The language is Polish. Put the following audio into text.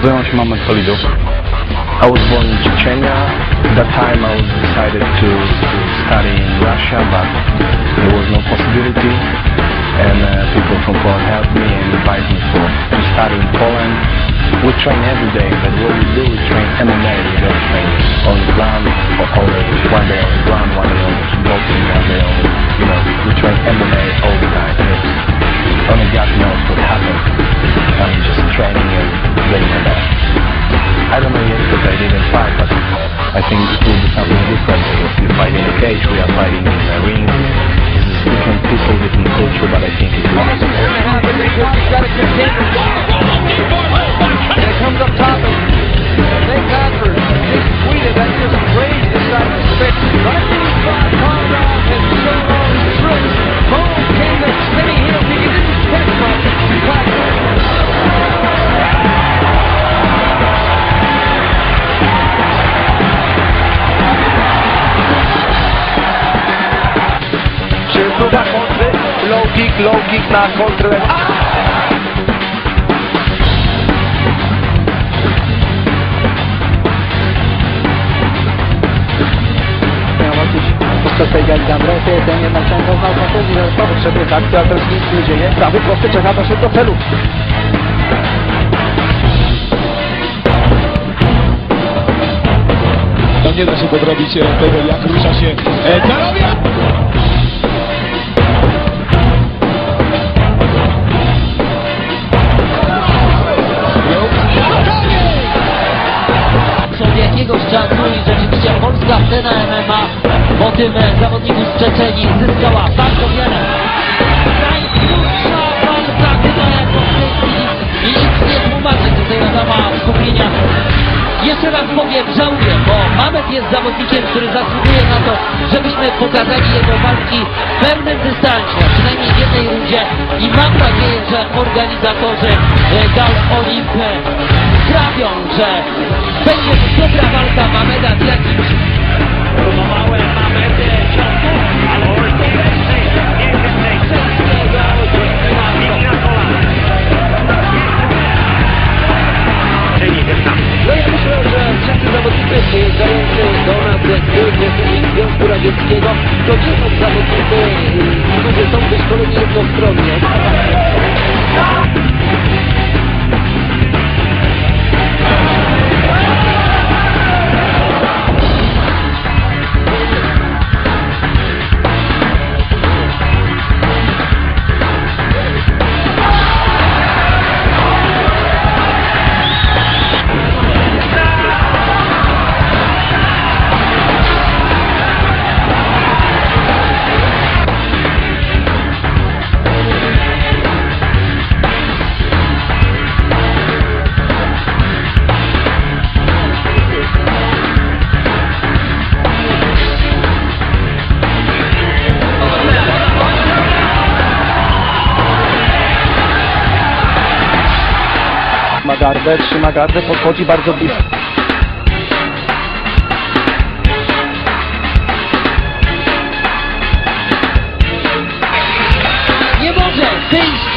Się Mohamed Solido. I was born in Chechnya. At that time I was decided to study in Russia, but there was no possibility. And uh, people from Poland helped me and invited me for, to study in Poland. We train every day, but what we do, we train MMA. We don't train on the ground or only one day on the ground, one day on boxing, one day on, you know, we train MMA all the time. Only God knows what happens. I'm just training and my best. I don't know yet because I didn't fight, but I think it will be something different because we fight in the cage, we are fighting in the ring. This is different people, different culture, but I think it's Próba kontry? Low kick, low kick na kontrę. miał walczyć podczas tej gali Andresy, ten jednak ten doznał kontuzji, że to potrzebuje jest akcja, ale teraz nic nie dzieje. Prawy prosty czeka doszedł do celu. To nie da się podrobić e, tego, jak rusza się e, scena MMA po tym zawodniku z Czeczenii zyskała bardzo wiele. Najkrótsza walka chyba jako w tej chwili i nic nie tłumaczy tutaj Adama skupienia. Jeszcze raz powiem, żałuję, bo Mamet jest zawodnikiem, który zasługuje na to, żebyśmy pokazali jego walki w pełnym dystansie, przynajmniej w jednej rundzie i mam nadzieję, że organizatorzy e, Gal Olimp sprawią, że będzie dobra walka Mameda z jakimś Związku Radzieckiego to nie są zawodnicy, którzy są wyszkoleni jednostronnie. gardę, trzyma gardę, podchodzi bardzo blisko. Nie może! Wyjść!